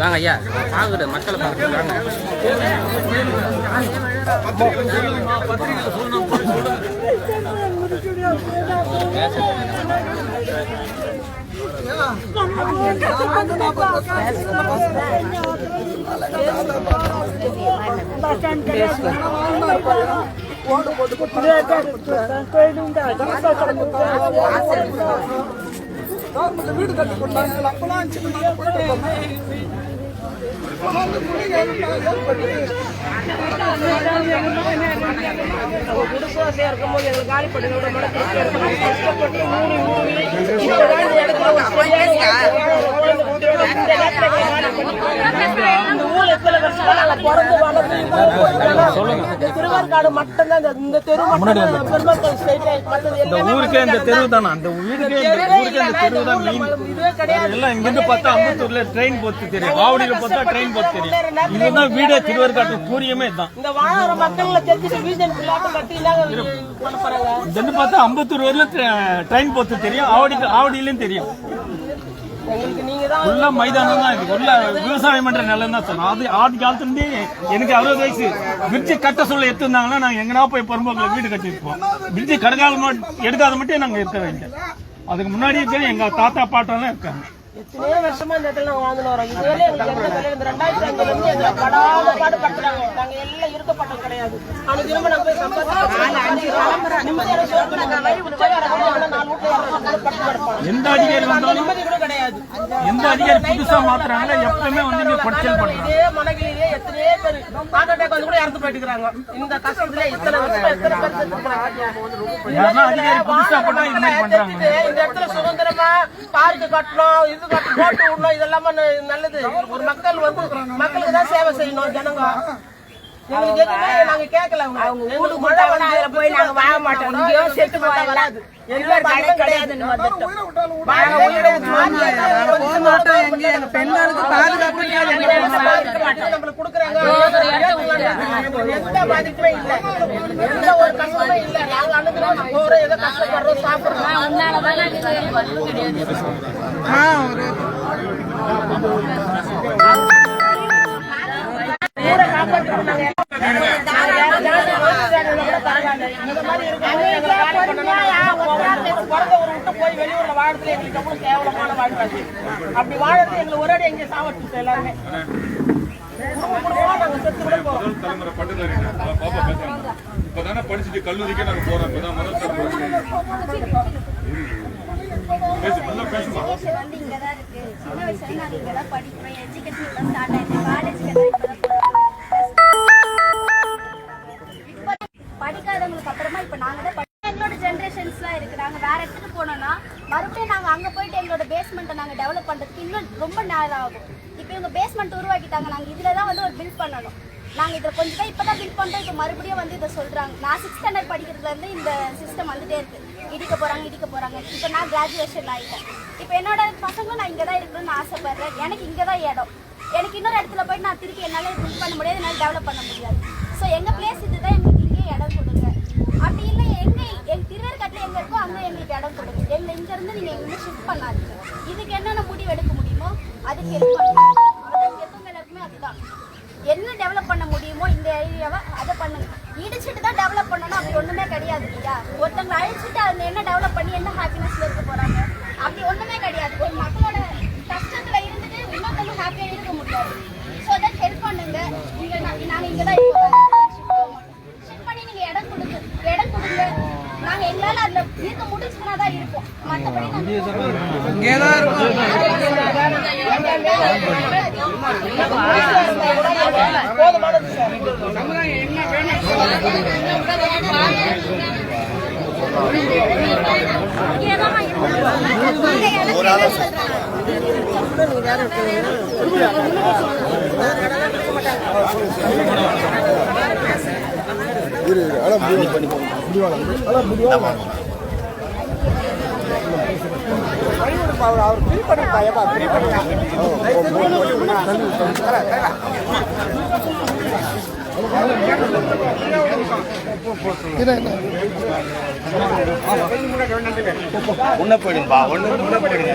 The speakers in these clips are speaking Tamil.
இப்படி வாங்க ஐயா. பார்க்குறது மக்களை பார்க்குறது வாங்க வீடு கட்டி கொண்டாங்க. அப்பெல்லாம் போயிட்டு குடிசை இருக்கும்போது எங்களுக்கு காலி பண்ணி விட மாட்டேன் கஷ்டப்பட்டு இந்த திருவார்காடு மட்டும்தான் இந்த- தெரு இந்த ஊருக்கே இந்த தெருவு தானே அந்த வீடுக்கே இந்த ஊருக்கே இந்த தெருவு தான் மெயின் எல்லாம் இங்கிருந்து பார்த்தா அம்பத்தூர்ல ட்ரெயின் போத்து தெரியும் வாவடியில பார்த்தா ட்ரெயின் போத்து தெரியும் இதுதான் வீடே திருவேற்காட்டு கூரியமே தான் இந்த வாழற தெரிஞ்சு வீசன் பிள்ளாட்டம் கட்டி இல்லாத பார்த்தா அம்பத்தூர் வரையிலும் ட்ரெயின் போத்து தெரியும் ஆவடி ஆவடியிலும் தெரியும் உள்ள மைதானம் தான் இது உள்ள விவசாயம் பண்ற நிலம் தான் சொன்னோம் அது ஆதி காலத்துலேருந்து எனக்கு அறுபது வயசு. பிரிட்ஜு கட்ட சொல்ல எடுத்திருந்தாங்கன்னா நாங்க எங்கனா போய் பொறும்போக்கில் வீடு கட்டிருப்போம் பிரிட்ஜு கடுகால எடுக்காத மட்டும் நாங்க இருக்க வேண்டிய அதுக்கு முன்னாடி இருக்கிற எங்க தாத்தா பாட்டெல்லாம் இருக்காங்க. எத்தனையோ வருஷமா இந்த இடத்துல நாங்க வாழ்ந்துட்டு வரோம். இதுவரை எங்களுக்கு எந்த இந்த ரெண்டாயிரத்தி அஞ்சுல இருந்து எங்களை படாத பாடு படுத்துறாங்க நாங்க எல்லாம் இருக்கப்பட்டோம் கிடையாது. ஆனா திரும்ப போய் சம்பாதிச்சு நிம்மதியான சோறு நாங்க வழி விட்டு போய் அதை வந்து நாலு வீட்டுல எந்த அதிகாரி வந்தாலும் நிம்மதி கூட கிடையாது. எந்த அதிகாரி புதுசா மாத்துறாங்களோ எப்பவுமே வந்து இங்க குடைச்சல் பண்றாங்க இதே மனகிலேயே எத்தனையோ பேர் ஹார்ட் அட்டாக் வந்து கூட இறந்து போயிட்டு இருக்காங்க இந்த கஷ்டத்துல இத்தனை வருஷமா எத்தனை பேர் செத்துருக்காங்க யாருன்னா அதிகாரி புதுசா போட்டா இது மாதிரி பண்றாங்க இந்த இடத்துல சுதந்திரமா பார்க்கு கட்டணும் இது கட்டணும் போட்டு விடணும். இதெல்லாம் நல்லது. ஒரு மக்கள் வந்து மக்களுக்கு தான் சேவை செய்யணும் ஜனங்க. எங்களுக்கு எதுவுமே நாங்க கேட்கல அவங்க. அவங்க மழை போய் நாங்க வாழ மாட்டோம். இங்கேயோ செத்து போட்டா வராது. எந்த கடை கிடையாதுன்னு வந்துட்டோம். பெண்களுக்கு பாதுகாப்பு நம்மளுக்கு கொடுக்குறாங்க. எந்த பாதிப்புமே இல்லை எந்த ஒரு கஷ்டமே இல்லை நாங்க அனுப்புறோம் போறோம் ஏதோ கஷ்டப்படுறோம் யாரும் பிறந்த ஊரை விட்டு போய் வெளியூர்ல வாழறதுல எங்களுக்கு எவ்வளவு கேவலமான வாழ்க்கை அப்படி வாழறது எங்களை ஒரு அடி எங்க சாவட்டு எல்லாருமே குடும்ப குடும்பமா தலைமுறை பட்டதாரி பாப்பா பேசுறாங்க இப்பதானே படிச்சுட்டு கல்லூரிக்கே நாங்க போறோம். இப்பதான் முதல் சார் பேசுமா எஜுகேஷன் வந்து இங்க தான் இருக்கு சின்ன வயசுல நாங்க இங்க தான் படிக்கிறோம் எஜுகேஷன் தான் ஸ்டார்ட் ஆயிடுச்சு காலேஜ்க்கு தான் இப்ப படிக்காதவங்களுக்கு அப்புறமா இப்போ நாங்கள் தான் எங்களோட ஜென்ரேஷன்ஸ்லாம் இருக்குது நாங்கள் வேறு இடத்துக்கு போனோம்னா மறுபடியும் நாங்கள் அங்கே போயிட்டு எங்களோட பேஸ்மெண்ட்டை நாங்கள் டெவலப் பண்ணுறதுக்கு இன்னும் ரொம்ப நேரம் ஆகும். இப்போ இவங்க பேஸ்மெண்ட் உருவாக்கிட்டாங்க. நாங்கள் இதுல பண்ணணும். நாங்க இதில் கொஞ்சம் தான் இப்பதான் பில் பண்றோம். இப்போ மறுபடியும் வந்து இதை சொல்றாங்க. நான் சிக்ஸ் ஸ்டாண்டர்ட் படிக்கிறதுல இருந்து இந்த சிஸ்டம் வந்துட்டே இருக்கு. இடிக்க போறாங்க இடிக்க போறாங்க. இப்போ நான் கிராஜுவேஷன் ஆயிட்டேன். இப்போ என்னோட பசங்களும் நான் இங்கே தான் இருக்கணும்னு ஆசைப்படுறேன். எனக்கு இங்கே தான் இடம். எனக்கு இன்னொரு இடத்துல போய் நான் திருப்பி என்னால பில் பண்ண முடியாது என்னால டெவலப் பண்ண முடியாது. ஸோ எங்க பிளேஸ் இதுதான் எங்களுக்கு இங்கே இடம் கொடுங்க. அப்படி இல்லை எங்க எங்க திருவேற்காட்டில் எங்க இருக்கோ அங்க எங்களுக்கு இடம் கொடுங்க. எங்களை இங்க இருந்து நீங்க எங்க ஷிஃப்ட் பண்ணாதீங்க. இதுக்கு என்னென்ன முடிவு எடுக்க முடியுமோ அதுக்கு ஹெல்ப் பண்ணுங்க அதான் எப்பவுமே எல்லாருக்குமே அதுதான் என்ன டெவலப் பண்ண முடியுமோ இந்த ஏரியாவை அதை பண்ணுங்க இடிச்சிட்டு தான் டெவலப் பண்ணணும் அப்படி ஒண்ணுமே கிடையாது இல்லையா ஒருத்தவங்க அழிச்சிட்டு அவங்க என்ன டெவலப் பண்ணி என்ன ஹாப்பினஸ்ல இருக்க போறாங்க? அப்படி ஒண்ணுமே கிடையாது. ஒரு மக்களோட கஷ்டத்துல இருந்துட்டு இன்னொருத்தவங்க ஹாப்பியா இருக்க முடியாது. ஸோ தட் ஹெல்ப் பண்ணுங்க. இங்க நா- நாங்க இங்க தான் ஷிஃப்ட் பண்ணி நீங்க இடம் கொடுங்க. இடம் கொடுங்க. நாங்க எங்களால அதுல இருக்க முடிச்சுனா தான் இருப்போம். மத்தபடி நாங்க போதுமானது. சார் அவர் ஃப்ரீ பண்ணிருப்பா ஏப்பா ஃப்ரீ பண்ணிருக்கா முன்ன போயிடுங்கப்பா ஒண்ணு முன்ன போயிடுங்க.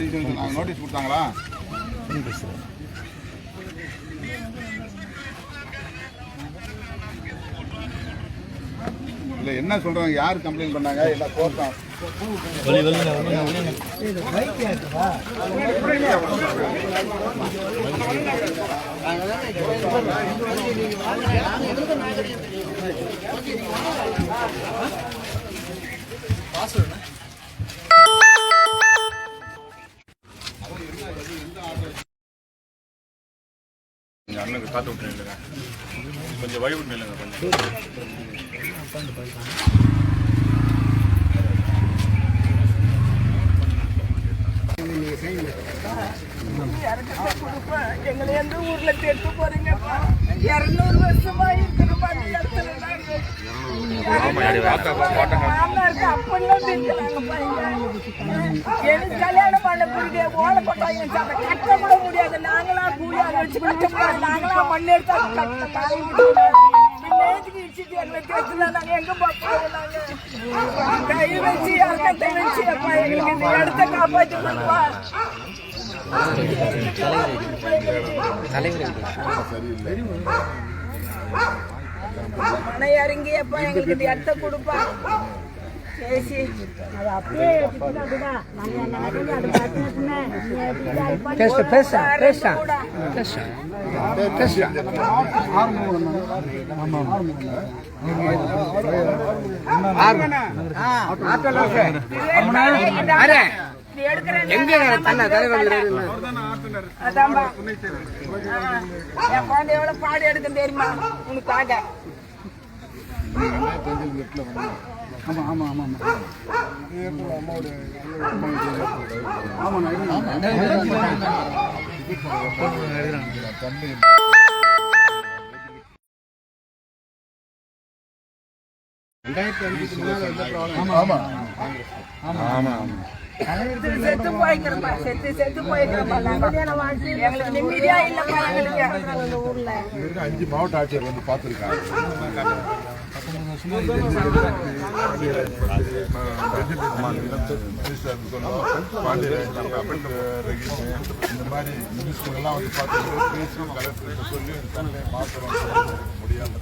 ரீசன் சொன்னாங்க நோட்டீஸ் கொடுத்தாங்களா? இல்ல என்ன சொல்றாங்க? யார் கம்ப்ளைண்ட் பண்ணாங்க? இல்ல கோர்ட்டம் எங்க அண்ணனுக்கு காத்து விட்டு நில்லுங்க கொஞ்சம் வழி விட்டு நில்லுங்க கொஞ்சம். எங்களை எந்த ஊர்ல தேட்டு போறீங்கப்பா? இருநூறு வருஷமா இருக்கிறோம் அந்த இடத்துல. மாமனாருக்கு அப்பெல்லாம். எனக்கு கல்யாணம் பண்ண கட்ட கூட முடியாது. நாங்களா கூலியாக வச்சு கட்டக்கூடாது நாங்களா மண் எடுத்தா கட்ட நேற்றுக்கு இடிச்சிட்டு எங்களை கேட்டுனா நாங்க எங்க பார்ப்போம் நாங்க. கை வச்சு அக்கத்தை வச்சு அப்பா எங்களுக்கு இந்த இடத்த காப்பாற்றி கொடுப்பா. மனை இறங்கியப்பா எங்களுக்கு இந்த இடத்த கொடுப்பா பேசி அது அப்படியே பேச பேச பேச எங்க தன்ன குழந்தை எவ்வளவு பாடு எடுக்கும் தெரியுமா? உனக்காக. செத்து செத்து போய்க்கிறப்பா செத்து செத்து போய்க்கிறப்பா எங்களுக்கு நிம்மதியா இல்லப்பா எங்களுக்கு ஊர்ல அஞ்சு மாவட்ட ஆட்சியர் வந்து பார்த்துருக்காங்க. இந்த மாதிரி மினிஸ்டர்லாம் வந்து பார்த்து பேசி கலெக்டர் சொல்லி மாத்திரம் முடியாம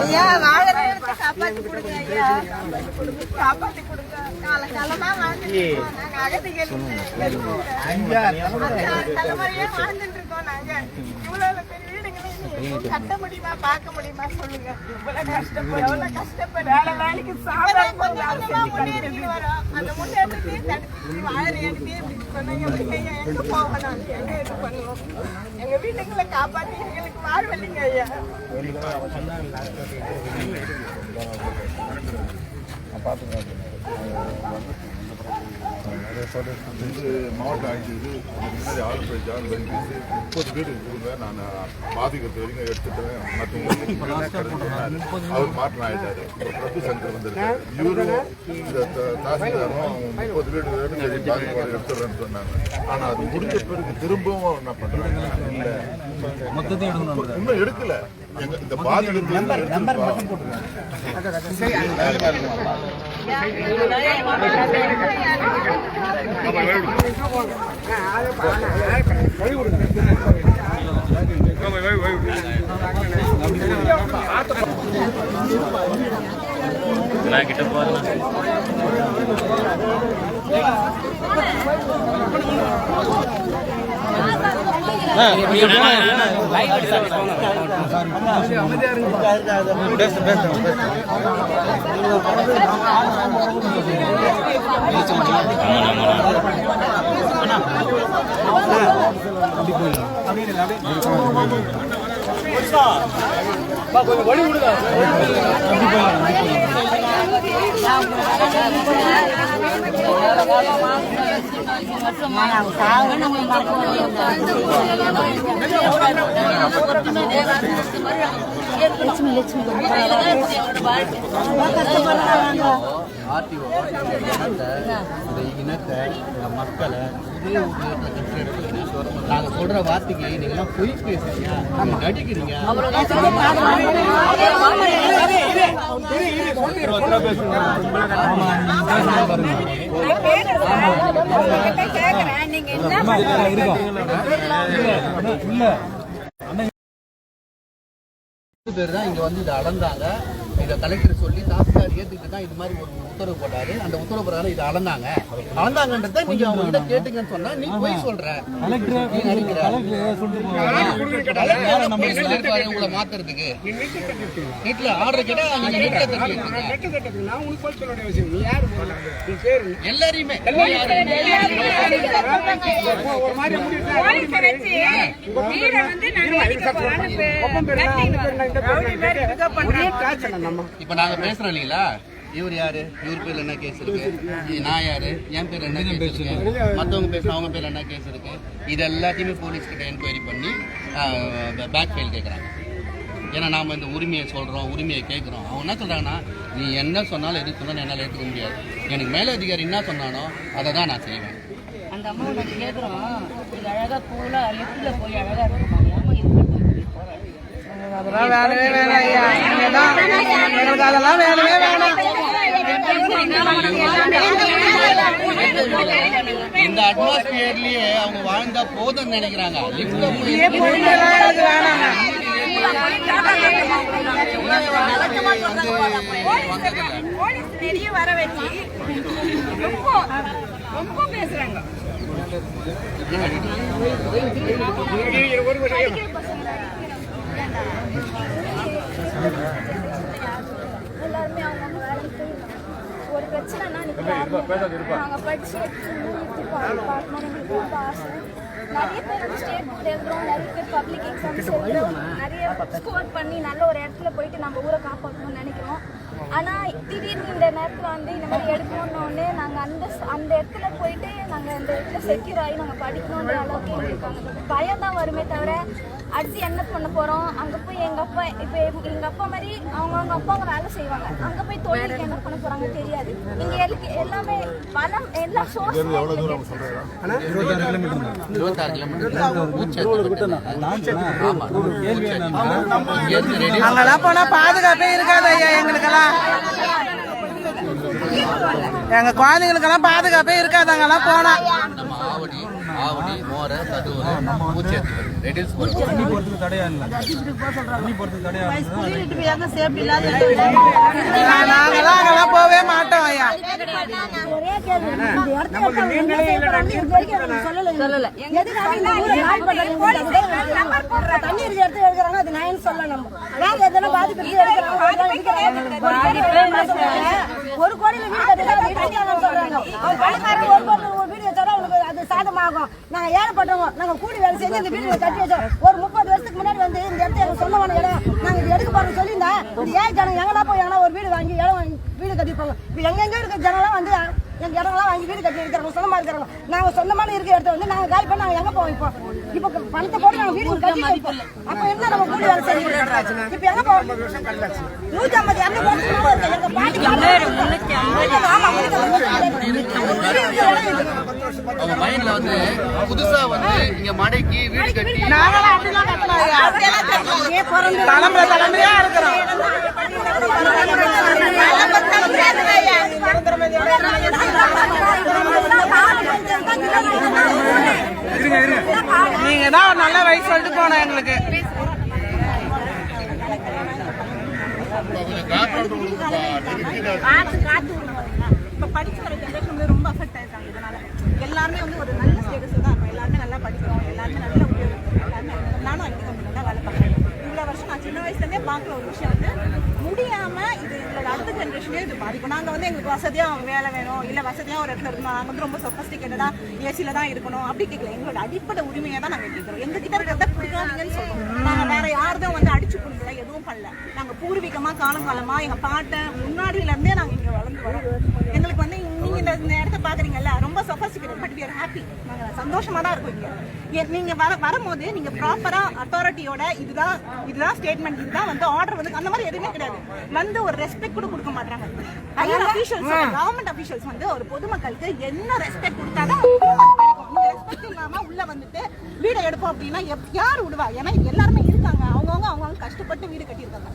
ஐயா வாழற இடத்தை காப்பாத்தி கொடுங்க ஐயா. காப்பாத்தி கொடுங்க. காலகாலமா வாழ்ந்துட்டு இருக்கோம். நாங்க அகதிகள் தலைமுறையே வாழ்ந்துட்டு இருக்கோம் நாங்க. இவ்வளவு பெரிய கட்ட முடியுமா பார்க்க முடியுமா சொல்லுங்க. இவ்வளவு கஷ்டப்படு எவ்வளவு கஷ்டப்படு. வேலை வேலைக்கு முன்னேறிட்டு வரோம். அந்த முன்னேற்றத்தையே தடுத்து வாழற இடத்தையே இப்படி சொன்னாங்க ஐயா எங்க எங்க இது பண்ணுவோம்? எங்க வீட்டுங்களை காப்பாத்தி எங்களுக்கு வாழ்வல்லிங்க ஐயா. இது மாவட்ட ஆட்சியர் முன்னாடி ஆளுநர் ஜான் பெனிஃபிட் முப்பது வீடு கொடுங்க நான் பாதிக்கிறது வரைக்கும் எடுத்துட்டேன் மற்றவங்க அவர் மாற்றம் ஆயிட்டாரு பிரபு சங்கர் வந்திருக்காரு இவரும் இந்த த- தாசில்தாரும் முப்பது வீடு வரைக்கும் பாதிப்பாடு எடுத்துடுறேன்னு சொன்னாங்க ஆனால் அது முடிஞ்ச பிறகு திரும்பவும் என்ன பண்றாங்க இல்ல இன்னும் எடுக்கல எங்க இந்த பாதிக்கிறது வழி வழி விட்டு கிட்ட போறேன் ஆர்டிஓ இனத்தை இந்த இனத்தை இந்த மக்களை ஒரு நாங்கள் சொல்ற வார்த்தைக்கு நீங்களாம் பொய் பேசுறீங்க. நடிக்கிறீங்க. பேர் தான் இங்க வந்து இதை அளந்தாங்க இதை கலெக்டர் சொல்லி தாசில்தார் ஏத்துக்கிட்டு தான் இது மாதிரி ஒரு உத்தரவு போட்டாரு. அந்த உத்தரவு பிரகாரம் இதை அளந்தாங்க. அளந்தாங்கன்றத நீங்க அவங்க கிட்ட கேட்டுங்கன்னு சொன்னா நீ போய் சொல்ற. நீ நினைக்கிற உங்களை மாத்துறதுக்கு வீட்டுல ஆர்டர் கேட்டா நீங்க நெட்ல தட்டி நான் உனக்கு போய் சொல்ல வேண்டிய அவசியம் நீ யாரு? முதல்ல? நீ பேரு எல்லாரையுமே. ஒரு மாதிரி நம்ம இப்ப நாங்க பேசுறோம் இல்லீங்களா இவர் யாரு? இவர் பேர்ல என்ன கேஸ் இருக்கு? நான் யாரு? என் பேர்ல என்ன கேஸ் இருக்கு? மத்தவங்க பேசுற அவங்க பேர்ல என்ன கேஸ் இருக்கு? இது எல்லாத்தையுமே போலீஸ் கிட்ட என்கொயரி பண்ணி பேக் ஃபைல் கேட்கறாங்க ஏன்னா நாம இந்த உரிமையை சொல்றோம் உரிமையை கேட்குறோம் அவங்க என்ன சொல்றாங்கன்னா நீ என்ன சொன்னாலும் எது சொன்னாலும் என்னால் ஏற்றுக்க முடியாது. எனக்கு மேலதிகாரி என்ன சொன்னானோ அதை தான் நான் செய்வேன். அந்த அம்மா நாங்கள் கேட்குறோம் இது அழகாக கூலாக லிஃப்ட்டில் போய் அழகாக இருக்குமா. அதெல்லாம் வேணவே வேணாம் ஐயா. நீங்க தான் எங்களுக்கு அதெல்லாம் வேணவே வேணாம். இந்த அட்மாஸ்பியர்லயே அவங்க வாழ்ந்தா போதும்னு நினைக்கிறாங்க. எனக்கு நிறைய வர வச்சு ரொம்ப ரொம்ப பேசுறாங்க எல்லாருமே அவங்க வேலைக்கு. ஒரு பிரச்சனைனா நிற்கிறாங்க நாங்கள் படிச்சு எடுத்து பார்க்கணும் எங்களுக்கு ரொம்ப ஆசை. நிறைய பேர் வந்து ஸ்டேட் போர்டு எழுதுறோம் நிறைய பேர் பப்ளிக் எக்ஸாம்ஸ் எழுதுறோம். நிறைய ஸ்கோர் பண்ணி நல்ல ஒரு இடத்துல போயிட்டு நம்ம ஊரை காப்பாற்றணும்னு நினைக்கிறோம். ஆனால் திடீர்னு இந்த நேரத்தில் வந்து இந்த மாதிரி எடுக்கணும்னு உடனே நாங்கள் அந்த அந்த இடத்துல போயிட்டு நாங்கள் அந்த இடத்துல செக்யூர் ஆகி நாங்கள் படிக்கணுன்ற அளவுக்கு எங்களுக்கு பயம் தான் வருமே தவிர அடுத்து என்ன பண்ண போகிறோம் அங்கே போய் எங்கள் அப்பா இப்போ எங்கள் அப்பா மாதிரி அவங்க அவங்க அப்பா அவங்க வேலை செய்வாங்க. அங்கே போய் தொழிலுக்கு என்ன பண்ண போகிறாங்க தெரியாது. இங்கே எல்லாம் எல்லாமே வளம் எல்லா சோர்ஸ் இருபத்தாறு கிலோமீட்டர். ஊச்சல் ஆமா. இங்கேருந்து ரெடி அங்கெல்லாம் போனா பாதுகாப்பே இருக்காது ஐயா எங்களுக்கெல்லாம். எங்க குழந்தைங்களுக்கெல்லாம் பாதுகாப்பே இருக்காது அங்கெல்லாம் போனா. ஆவடி மோர சதுவூர் பூச்சேத்து ரெடில்ஸ் நாங்கெல்லாம் அங்கெல்லாம் போவே மாட்டோம் ஐயா. சொல்லல. தண்ணி இடத்துல எடுக்கிறாங்க. அது நான் சொல்ல நம்ம? எதனா பாதிப்பு ஒரு கோடியில வீடு கட்டுறாங்க சொல்றாங்க. ஒரு கோடி ஒரு வீடு வச்சாலும் அவங்களுக்கு அது சாதமாகும் நாங்க ஏழைப்பட்டவங்க. நாங்க கூலி வேலை செஞ்சு இந்த வீடு கட்டி வச்சோம். ஒரு முப்பது வருஷத்துக்கு முன்னாடி வந்து இந்த இடத்த எங்க சொந்தமான இடம். நாங்க இது எடுக்க போறோம் சொல்லியிருந்தேன் இது ஏன் ஜனம் எங்கன்னா போய் எங்கன்னா ஒரு வீடு வாங்கி இடம் வாங்கி வீடு கட்டிப்பாங்க இப்போ எங்கெங்க இருக்க ஜனம்லாம் வந்து எங்க இடம்லாம் வாங்கி வீடு கட்டி இருக்கிறவங்க சொந்தமா இருக்கிறவங்க நாங்க சொந்தமான இருக்க இடத்த வந்து நாங்க காலி பண்ணி நாங்க எங்க போவோம் இப்போ? இப்போ பணத்தை போட்டு நாங்க வீடு கட்டி வைப்போம். அப்ப என்ன நம்ம கூலி வேலை செய்யணும்? இப்போ எங்க போவோம்? நூத்தி ஐம்பது இரநூறு வருஷத்துக்கு மேல இருக்கு. எங்க அவங்க மைண்ட்ல வந்து புதுசா வந்து இங்க மடைக்கு வீடு கட்டி தலைமுறை தலைமுறையா இருக்கிறோம். நீங்க தான் ஒரு நல்ல வயசு சொல்லிட்டு போனோம் எங்களுக்கு. காத்து காத்து இப்போ படிச்சு வர ஜென்ரேஷன் ரொம்ப அஃபெக்ட் ஆயிருக்காங்க வசதியா வேலை வேணும் இல்ல வசதியா ஒரு இடத்துல இருக்கணும் வந்து ரொம்ப சொஃபஸ்டிகேட்டடாக ஏசியில் தான் இருக்கணும். அப்படி கேட்கல எங்களோட அடிப்படை உரிமையை தான் நாங்கள் கேட்குறோம் எங்கள் கிட்ட இருக்கிறத பிடிக்காதீங்கன்னு சொல்றோம். நாங்கள் வேற யார்தான் வந்து அடிச்சு கொடுக்கல எதுவும் பண்ணல. நாங்கள் பூர்வீகமாக காலங்காலமாக எங்கள் பாட்டை முன்னாடியிலேருந்தே நாங்கள் இங்கே வளர்ந்து வரோம். எங்களுக்கு வந்து நீங்கள் இந்த இந்த இடத்த பார்க்குறீங்கல்ல ரொம்ப sophisticated but we are happy நாங்கள் சந்தோஷமாக தான் இருக்கோம் இங்கே. எ- வர வரும்போது நீங்கள் ப்ராப்பராக அத்தாரிட்டியோட இதுதான் இதுதான் ஸ்டேட்மெண்ட் இதுதான் வந்து ஆர்டர் வந்து அந்த மாதிரி எதுவுமே கிடையாது. வந்து ஒரு ரெஸ்பெக்ட் கூட கொடுக்க மாட்டாங்க ஹையர் அபிஷியல்ஸ் கவர்மெண்ட் அபிஷியல்ஸ் வந்து ஒரு பொதுமக்களுக்கு என்ன ரெஸ்பெக்ட் கொடுத்தாதான் ரெஸ்பெக்ட் இல்லாம உள்ள வந்துட்டு வீடை எடுப்போம் அப்படின்னா யார் விடுவா? ஏன்னா எல்லாருமே இருக்காங்க. அவங்கவுங்க அவங்கவுங்க கஷ்டப்பட்டு வீடு கட்டியிருக்காங்க.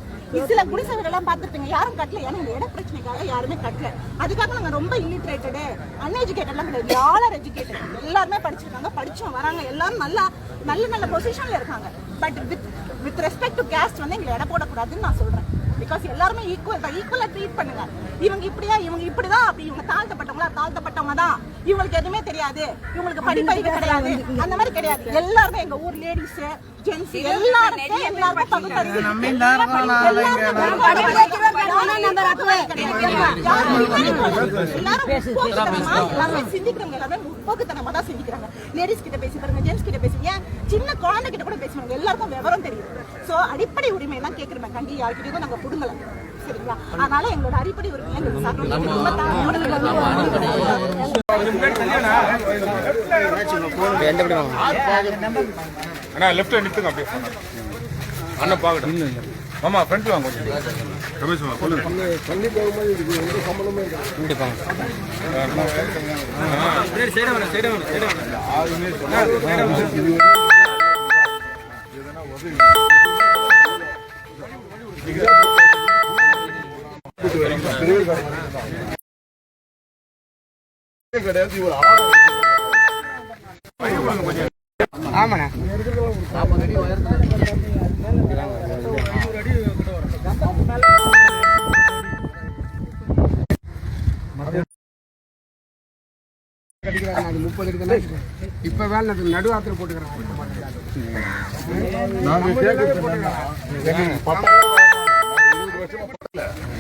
சில குடிசைகள் எல்லாம் பார்த்துருப்பீங்க. யாரும் கட்டல. ஏன்னா இந்த இட பிரச்சனைக்காக யாருமே கட்டல. அதுக்காக நாங்க ரொம்ப இல்லிட்ரேட்டடு அன்எஜுகேட்டட்லாம் கிடையாது. ஆல் எஜுகேட்டட் எல்லாருமே படிச்சிருக்காங்க. படிச்சோம் வராங்க. எல்லாரும் நல்லா நல்ல நல்ல பொசிஷன்ல இருக்காங்க. But with with respect to caste வந்து எங்களை எடை போடக்கூடாதுன்னு நான் சொல்றேன். பிகாஸ் எல்லாருமே ஈக்குவல் தான் ஈக்குவலா ட்ரீட் பண்ணுங்க. இவங்க இப்படியா இவங்க இப்படிதான் அப்படி இவங்க தாழ்த்தப்பட்டவங்களா தாழ்த்தப்பட்டவங்க தான். இவங்களுக்கு எதுவுமே தெரியாது. இவங்களுக்கு படிப்பறிவு கிடையாது. அந்த மாதிரி கிடையாது. எல்லாருமே எங்க ஊர் லேடிஸ் ஜென்ஸ் எல்லாருமே எல்லாருமே பகுத்தறிவு நம்ம எல்லாருமே சிந்திக்கிறவங்க முற்போக்குத்தனமா தான் சிந்திக்கிறாங்க லேடிஸ் கிட்ட பேசி பாருங்க ஜென்ஸ் கிட்ட பேசி ஏன் சின்ன குழந்தை கிட்ட கூட பேசுவாங்க எல்லாருக்கும் விவரம் தெரியும் சோ அடிப்படை உரிமை எல்லாம் கேக்குறோம் கண்டி யார்கிட்டயும் நாங்க புடுங்கல சரிங்களா அதனால எங்களோட அடிப்படை உரிமை எங்களுக்கு சாப்பிட்டு ரொம்ப அண்ணா லெஃப்ட்ல நிறுத்துங்க அப்படியே. அண்ணன் பார்க்கட்டும். மாமா ஃப்ரண்ட்ல வாங்க கொஞ்சம். ரமேஷ் இப்ப வேலை நடுவாத்துல போட்டுக்கிறாங்க நாங்க கேட்கறது என்னன்னா, எங்களுக்கு பட்டா இருபது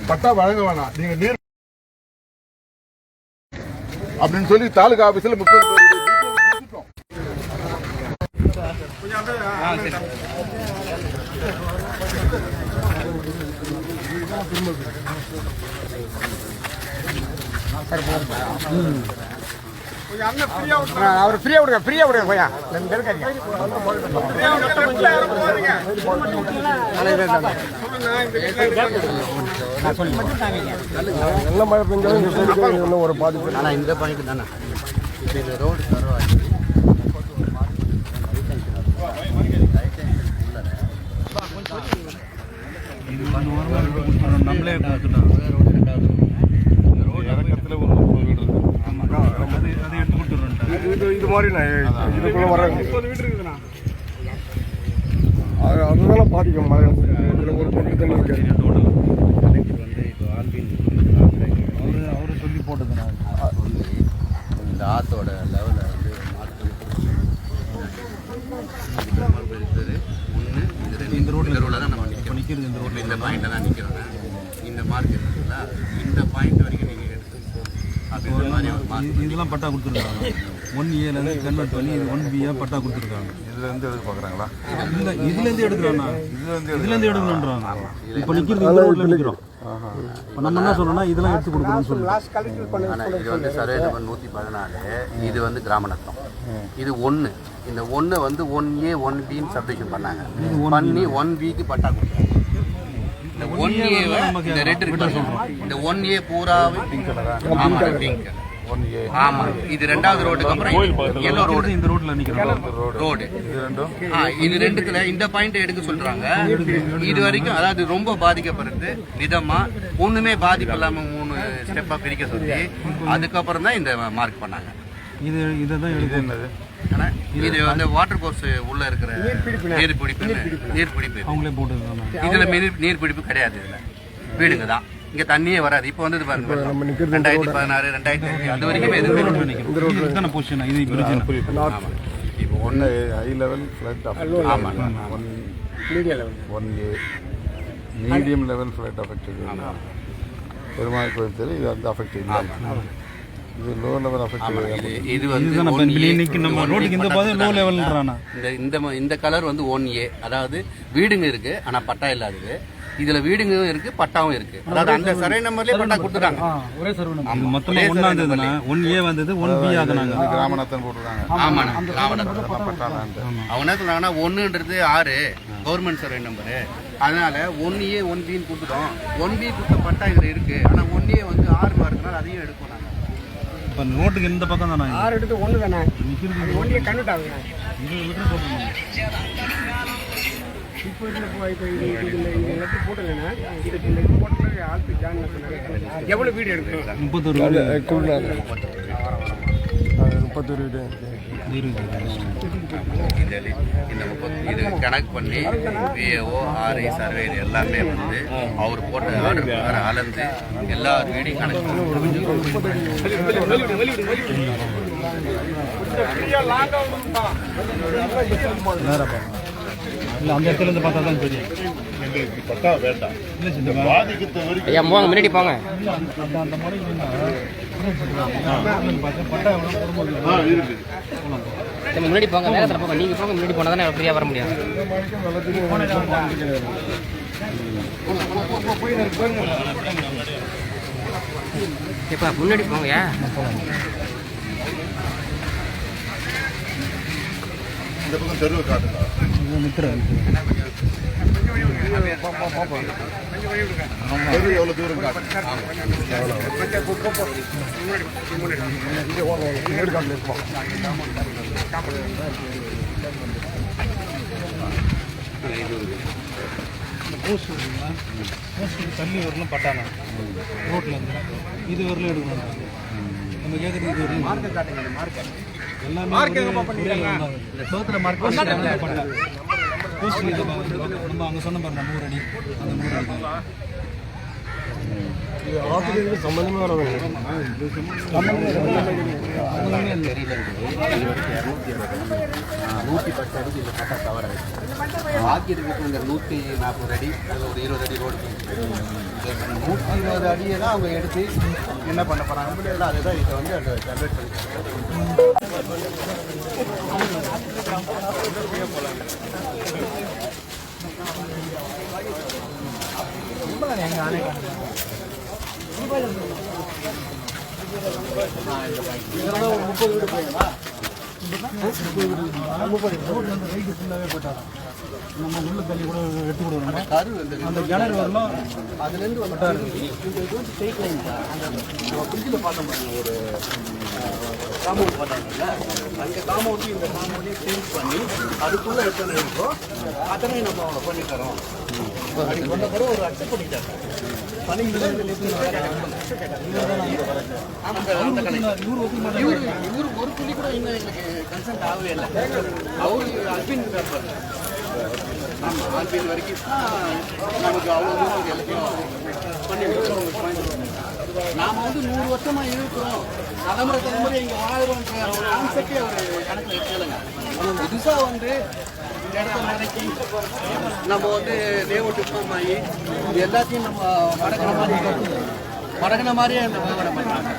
பட்டா வழங்க வேணாம். நீங்க நீர் அப்படின்னு சொல்லி தாலுகா ஆபீஸ்ல முப்பது பேர் அவர் ஃப்ரீயா விடுங்க ஃப்ரீயா விடுங்க போயா? ரெண்டு இருக்காங்க நல்ல மழை பெஞ்சாலும் ஒரு பாதிப்பு ஆனால் இந்த பாயிண்ட் தானே. இப்போ இந்த ரோடு தரவாகி நம்மளே இறக்கத்துல ஒரு முப்பது வீடு இருக்கு அதை எடுத்து கொடுத்துருவோம் இது இது மாதிரி நான் இதுக்குள்ள வர்றாங்க அது பாதிக்கும் மழை இதில் ஒரு தொட்டி தண்ணி இருக்காது அவரு சொல்லி போட்டதுனால சொல்லி இந்த ஆத்தோட லெவலில் வந்து மாற்றி ஒன்று இந்த ரோட்டில் இந்த தான் நம்ம நிற்கிறோம் நிற்கிறது இந்த ரோட்டில் இந்த பாயிண்டில் தான் நிற்கிறோங்க இந்த மார்க் இருக்குங்களா இந்த பாயிண்ட் வரைக்கும் நீங்கள் எடுத்து அப்படின்ற மாதிரி ஒரு மார்க் இதெல்லாம் பட்டா கொடுத்துருக்காங்க. ஒன் ஏலேருந்து கன்வெர்ட் பண்ணி இது ஒன் பியா பட்டா கொடுத்துருக்காங்க. இதுல இருந்து எதிர்பார்க்குறாங்களா? இல்ல இதுல இருந்து எடுக்கிறானா இதுல இருந்து எடுக்கணுன்றாங்க. இப்போ நிக்கிறது இந்த ரோட்ல நிக்கிறோம். இப்போ நம்ம என்ன சொல்றோம்னா இதெல்லாம் எடுத்து கொடுக்கணும்னு ஆனால் இது வந்து சர்வே நம்பர் நூற்றி பதினாலு இது வந்து கிராம நத்தம் இது ஒன்று இந்த ஒன்று வந்து ஒன் ஏ ஒன் பின்னு சப்டிஷன் பண்ணாங்க. பண்ணி ஒன் பிக்கு பட்டா கொடுத்தாங்க. இந்த ஒன் ஏ இந்த ரெட் இருக்கு இந்த ஒன் ஏ பூராவே ஆமாம் பிங்க் ஒன் ஏ. ஆமா. இது ரெண்டாவது அப்புறம் எல்லோ ரோடு. இந்த ரோட்ல நிக்கிறோம். ரோடு. இது ரெண்டும்? ஆ, இது ரெண்டுத்துல இந்த பாயிண்ட் எடுக்க சொல்றாங்க. இது வரைக்கும் அதாவது ரொம்ப பாதிக்கப்படுறது விதமா ஒண்ணுமே பாதிப்பு இல்லாம மூணு ஸ்டெப்பா பிரிக்க சொல்லி அதுக்கப்புறம் தான் இந்த மார்க் பண்ணாங்க. இது இதை தான் இது என்னது? வந்து வாட்டர் கோர்ஸ் உள்ள இருக்கிற நீர்பிடிப்பு நீர்பிடிப்பு அவங்களே போட்டுருக்காங்க இதுல நீர் நீர்பிடிப்பு கிடையாது இதுல. வீடுங்க தான். இங்க தண்ணியே வராது. இப்போ வந்தது பாருங்க. ரெண்டாயிரத்தி பதினாறு ரெண்டாயிரத்தி அது வரைக்குமே எதுவுமே. இப்போ ஒன்று ஹை லெவல் ஃப்ளட் ஆமா. One one A medium level flood affect Perumal கோயில் தெரு இது வந்து அஃபெக்ட் இல்லை. இது லோ லெவல் அஃபெக்ட் ஆமா, இது வந்து இன்னைக்கு நம்ம ரோட்டுக்கு இந்த பாதை லோ. லெவல்ன்றானா இந்த இந்த ம- இந்த கலர் வந்து ஒன் ஏ அதாவது வீடுங்க இருக்கு ஆனா பட்டா இல்லாதது. இதுல வீடுங்களும் இருக்கு பட்டாவும் இருக்கு. அதாவது அந்த சரை நம்பர்லயே பட்டா கொடுத்துட்டாங்க. ஒரே ஆமா. இது மொத்தமா ஒண்ணா சர்வே இருந்ததுன்னா ஒன் ஏ வந்தது ஒன் பி ஆகுனாங்க கிராமநாதன் போட்டுருக்காங்க. ஆமாண்ணா ராவணன் பட்டாளாண்டு அவங்க என்ன சொல்றாங்கன்னா ஒன்றுன்றது ஆறு கவர்மெண்ட் சர்வே நம்பரு. அதனால ஒன் ஏ ஒன் பின்னு கொடுத்துட்டோம். ஒன் பி கொடுத்த பட்டா இதுல இருக்கு. ஆனா ஒன் ஏ வந்து ஆறு மார்க்குனால அதையும் எடுக்கும் நாங்க. இப்போ ரோட்டுக்கு இந்த பக்கம் தானே? ஆறு எடுத்து ஒன்று தானே? ஒன்றிய கன்வெர்ட் ஆகுங்க இப்போ இப்போ இப்போ இது இது இந்த லெட்டர் போட்டலைன்னா இதுக்கு இந்த இது போட்டல ஆளுக்கு ஜாயின் எவ்வளோ வீடு எடுத்து முப்பத்தொரு முப்பத்தொரு வீடு இந்த லி- இந்த முப்பத்தி இது கணக்கு பண்ணி விஏஓ ஆர்ஐ சர்வே இது எல்லாமே வந்து அவர் போட்ட ஆர்டர் அளந்து எல்லா வீடையும் கணக்கு பண்ணி இல்லை அந்த இடத்துல இருந்து பார்த்தா தான் தெரியும். எங்களுக்கு பட்டா வேண்டாம். இல்லை சின்ன பாதிக்கிறது வரைக்கும் ஐயா போங்க முன்னாடி போங்க. அந்த அந்த மாதிரி பார்த்தா பட்டா எவ்வளோ குடும்பம் ஆ, இருக்கு. நம்ம முன்னாடி போங்க வேகத்தில் போங்க. நீங்க போங்க முன்னாடி போனா தானே ஃப்ரீயா வர முடியும். இப்ப முன்னாடி போங்க இந்த பக்கம் தெருவை காட்டுங்க. நிற்கிறேன் தெரு எவ்வளோ தூரம் காட்டுங்க? போஸ்ட் தள்ளி வரலாம் பட்டானா ரோட்ல இருந்து இது வரலும் எடுக்கணும் நம்ம கேட்குறது இது வரலாம் மார்க்கெட் காட்டுங்க மார்க்கெட் இந்த சோத்துல போஸ்ட் இது நம்ம அங்கே சொன்ன பாருங்க நூறு அடி அந்த நூறு அடி இது சம்மந்தமே வர நூற்றி பத்து அடி இந்த பட்டா தவற பாக்கி இருக்கிறது இந்த நூற்றி நாற்பது அடி அது ஒரு இருபது அடி ரோடு நூற்றி இருபது அடியை தான் அவங்க எடுத்து என்ன பண்ண போகிறாங்க அதுதான் இதை வந்து அந்த பண்ணி ரைட்டு ஃபுல்லாகவே போட்டாங்க நம்ம உள்ள தள்ளி கூட எடுத்து கூட வரணும் கரு இந்த அந்த கிணறு வரலாம் அதுலேருந்து வந்து இந்த இது வந்து ஸ்ட்ரெயிட் லைன் தான் அந்த நம்ம ஃப்ரிட்ஜில் பார்த்தோம் ஒரு காம்பவுண்ட் பார்த்தாங்கல்ல அந்த காம்பவுண்டு இந்த காம்பவுண்டே சேஞ்ச் பண்ணி அதுக்குள்ளே எத்தனை இருக்கோ அத்தனை நம்ம பண்ணி தரோம் அப்படி கொண்ட பிறகு ஒரு அக்செப்ட் பண்ணிட்டாங்க இவரு இவரு ஒரு துளி கூட இன்னும் எங்களுக்கு கன்சென்ட் ஆகவே இல்லை அவரு அல்பின் இருக்கார் வரைக்கும் நமக்கு அவ்வளோ தூரம் எல்லாத்தையும் பண்ணி கொடுக்குறோம் நாம வந்து நூறு வருஷமா இருக்கிறோம் தலைமுறை தலைமுறை இங்க வாழ்றோன்ற கான்செப்டே அவர் கணக்கில் எடுக்கலைங்க புதுசா வந்து நம்ம வந்து லேஅவுட் ஃபார்ம் ஆகி இது எல்லாத்தையும் நம்ம மடக்கிற மாதிரி மடக்கின மாதிரியே இந்த விவகாரம் பண்ணுறாங்க.